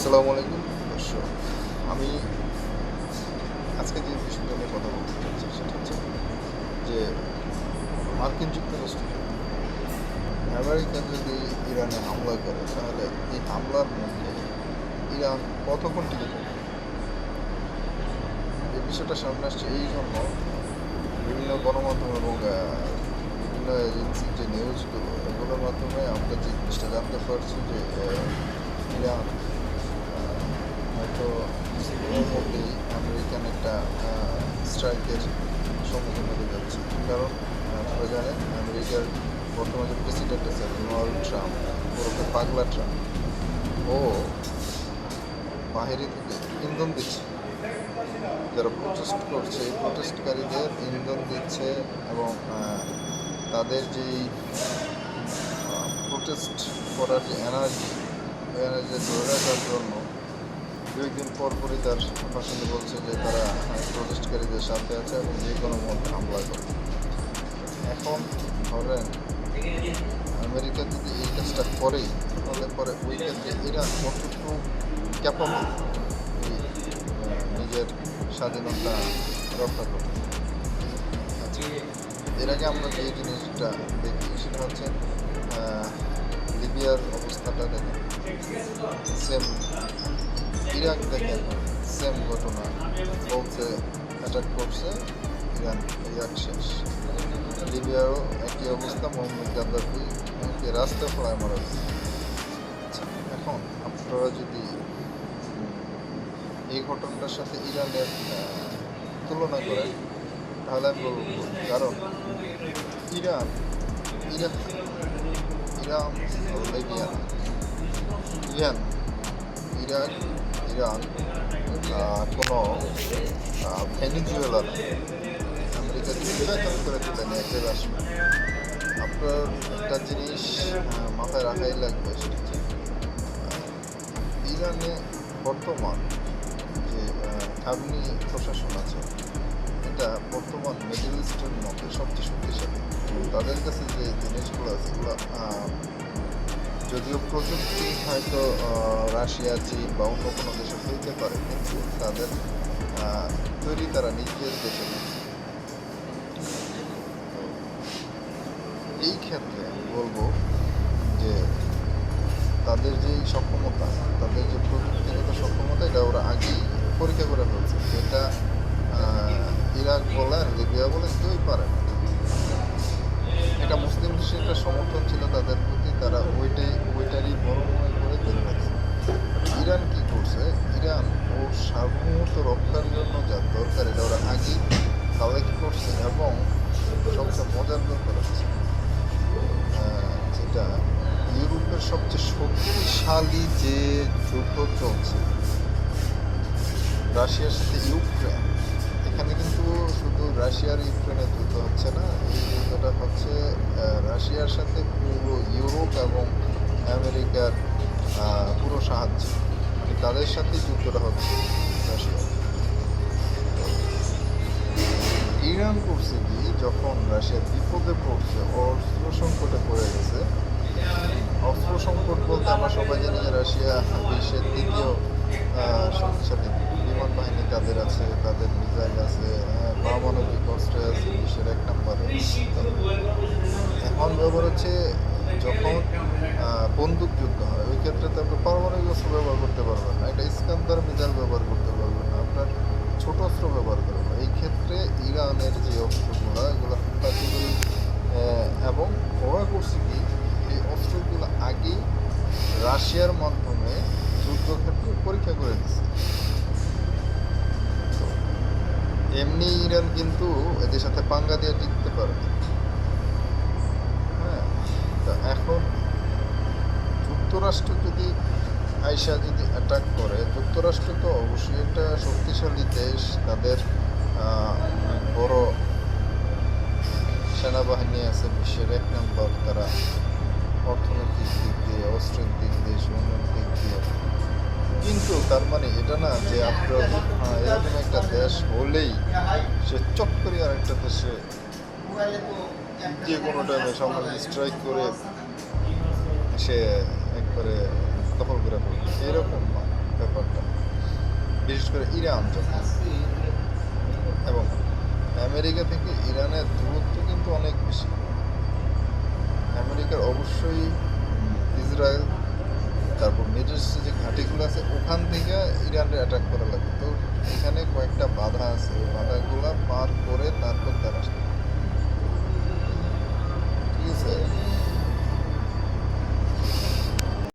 আসসালামু আলাইকুম দর্শক, আমি আজকে যে বিষয়টা নিয়ে কথা বলতে চাচ্ছি সেটা হচ্ছে যে মার্কিন যুক্তরাষ্ট্র আমেরিকা যদি ইরানে হামলা করে, তাহলে এই হামলার মধ্যে ইরান কতক্ষণ টিকে থাকবে? এই বিষয়টা সামনে আসছে এই জন্য বিভিন্ন গণমাধ্যম এবং বিভিন্ন এজেন্সির যে নিউজগুলো এগুলোর মাধ্যমে আমরা যে জিনিসটা জানতে পারছি যে ইরান হয়তো আমেরিকান একটা স্ট্রাইকের সম্মুখীন হতে যাচ্ছে। কারণ আপনারা জানেন, আমেরিকার বর্তমান যে প্রেসিডেন্ট আছে, ডোনাল্ড ট্রাম্প, ওরকম পাগলা ট্রাম্প। ও বাহিরে থেকে ইন্ধন দিচ্ছে। যারা প্রোটেস্ট করছে, এই প্রোটেস্টকারীদের ইন্ধন দিচ্ছে এবং তাদের যেই প্রোটেস্ট করার যে এনার্জি এনার্জি ধরে রাখার জন্য দু পর পরই তার ভাষণে বলছে যে তারা প্রোটেস্টকারীদের সাথে আছে এবং যে কোনো মধ্যে হামলা করে এখন ধরেন, আমেরিকা যদি এই কাজটা করে তাহলে পরে ওই ক্ষেত্রে এরা কতটুকু ক্যাপাবল নিজের স্বাধীনতা রক্ষা করতে। আচ্ছা এর আগে আমরা যে জিনিসটা দেখি, সেটা হচ্ছে লিবিয়ার অবস্থাটা দেখেন। সেম ইরাক দেখেন সেম ঘটনা বলছে অ্যাটাক করছে ইরান ইরাক শেষ লিবিয়ারও একই অবস্থা মোহাম্মদ গাদ্দাফি এমনকি রাস্তা ফ্লাই মারা আচ্ছা, এখন আপনারা যদি এই ঘটনাটার সাথে ইরানের তুলনা করেন তাহলে আমি বলব। কারণ Iran Iraq Iran. Iran Iraq Iran কোনো ভেনিজুয়েলা না আমেরিকা নির্বাচন করে দিলেন একের রাষ্ট্র আপনার একটা জিনিস মাথায় রাখাই লাগবে সেটা ইরানে বর্তমান যে খাবনি প্রশাসন আছে, এটা বর্তমান মিডল ইস্টের মধ্যে সবচেয়ে শক্তিশালী। তাদের কাছে যে জিনিসগুলো আছে যদিও প্রযুক্তি হয়তো রাশিয়া, চীন বা অন্য কোনো দেশে হইতে পারে, কিন্তু তাদের তৈরি তারা নিজের দেশে এই ক্ষেত্রে বলব যে তাদের যে সক্ষমতা, তাদের যে প্রযুক্তিগত সক্ষমতা, এটা ওরা আগেই পরীক্ষা করে ফেলছে। যেটা ইরাক বলেন, লিবিয়া বলেন, কেউই পারে না। রক্ষার জন্য যা দরকার, এটা ওরা আগেই কালেক্ট করছে এবং সবচেয়ে মজার ব্যাপার হচ্ছে যেটা ইউরোপের সবচেয়ে শক্তিশালী যে যুদ্ধ চলছে, রাশিয়ার সাথে ইউক্রেন, এখানে কিন্তু শুধু রাশিয়ার ইউক্রেনের যুদ্ধ হচ্ছে না, এই যুদ্ধটা হচ্ছে রাশিয়ার সাথে পুরো ইউরোপ এবং আমেরিকার পুরো সাহায্য মানে তাদের সাথেই যুদ্ধটা হচ্ছে রাশিয়া ইরান করছে কি যখন রাশিয়া বিপদে পড়ছে অস্ত্র সংকটে পড়ে গেছে অস্ত্র সংকট বলতে আমরা সবাই জানি যে রাশিয়া বিশ্বের দ্বিতীয় শক্তিশালী বিমান বাহিনী তাদের আছে তাদের মিসাইল আছে পারমাণবিক অস্ত্র আছে বিশ্বের এক নম্বরে এখন ব্যাপার হচ্ছে যখন আহ, বন্দুক যুদ্ধ হয় ওই ক্ষেত্রে তো আপনি পারমাণবিক অস্ত্র ব্যবহার করতে পারবেন না এটা ইস্কান্দার মিসাইল ব্যবহার করতে পারবেন না আপনার ছোট অস্ত্র ব্যবহার করবেন এই ক্ষেত্রে কি এই অস্ত্রগুলো আগেই রাশিয়ার মাধ্যমে যুদ্ধক্ষেত্রে পরীক্ষা করে দিচ্ছে এমনি ইরান কিন্তু এদের সাথে পাঙ্গা দিয়ে টিকতে পারে হ্যাঁ তো এখন যুক্তরাষ্ট্র যদি আইসা যদি অ্যাটাক করে, যুক্তরাষ্ট্র তো অবশ্যই একটা শক্তিশালী দেশ, তাদের বড় সেনাবাহিনী আছে বিশ্বের এক নম্বর তারা অর্থনৈতিক দিক দিয়ে, অস্ত্রের দিক দিয়ে সৈন্যের দিক দিয়ে। কিন্তু তার মানে এটা না যে আপনার এরকম একটা দেশ হলেই সে চট করে আর একটা দেশে যে কোনো টাইমে সামনে স্ট্রাইক করে সে একবারে দখল করে ফেলবে। এরকম ব্যাপারটা। বিশেষ করে ইরান যখন। এবং আমেরিকা থেকে ইরানের দূরত্ব অবশ্যই ইসরায়েল, তারপর মিডল যে ঘাঁটিগুলো আছে, ওখান থেকে ইরানের অ্যাটাক করা লাগে তো এখানে কয়েকটা বাধা আছে। ওই বাধাগুলো পার করে তারপর তারা ঠিক আছে?